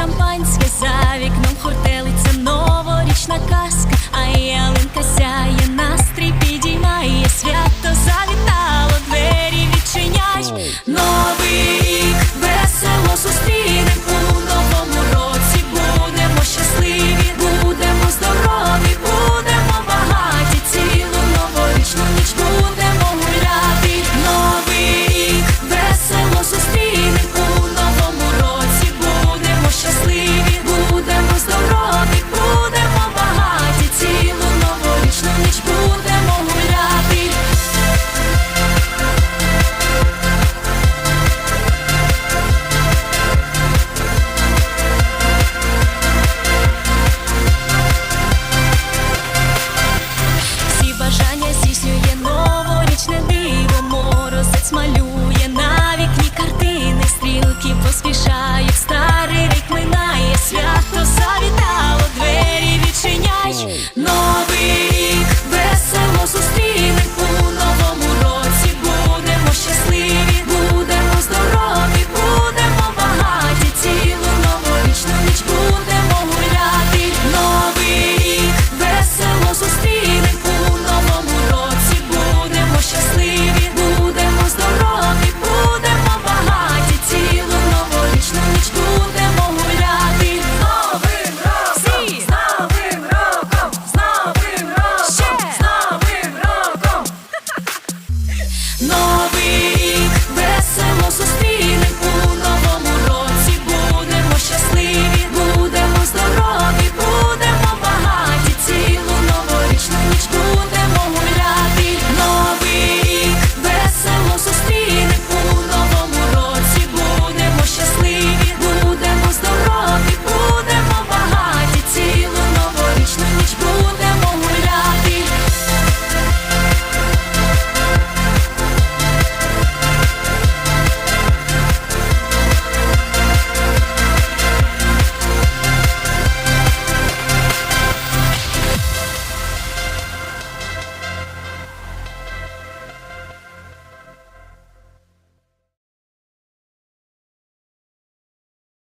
шампанське за вікном хортелиться новорічна каса. Новий